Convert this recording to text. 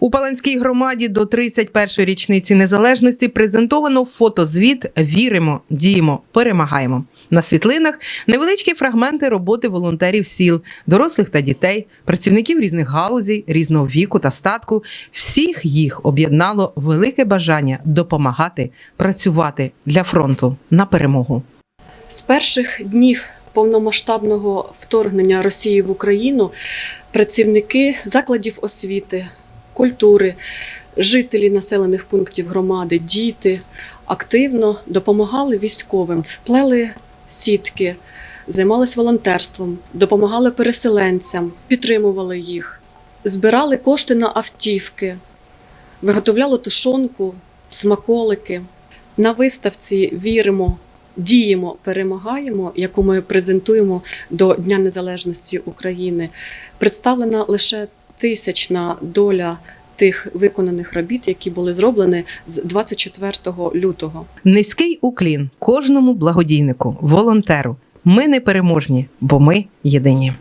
У Паланській громаді до 31-ї річниці незалежності презентовано фотозвіт Віримо, діємо, перемагаємо. На світлинах невеличкі фрагменти роботи волонтерів сіл, дорослих та дітей, працівників різних галузей, різного віку та статку. Всіх їх об'єднало велике бажання допомагати працювати для фронту на перемогу. З перших днів повномасштабного вторгнення Росії в Україну працівники закладів освіти, культури, жителі населених пунктів громади, діти активно допомагали військовим, плели сітки, займались волонтерством, допомагали переселенцям, підтримували їх, збирали кошти на автівки, виготовляли тушонку, смаколики. На виставці віримо діємо, перемагаємо, яку ми презентуємо до Дня Незалежності України, представлена лише тисячна доля тих виконаних робіт, які були зроблені з 24 лютого. Низький уклін кожному благодійнику, волонтеру. Ми не переможні, бо ми єдині.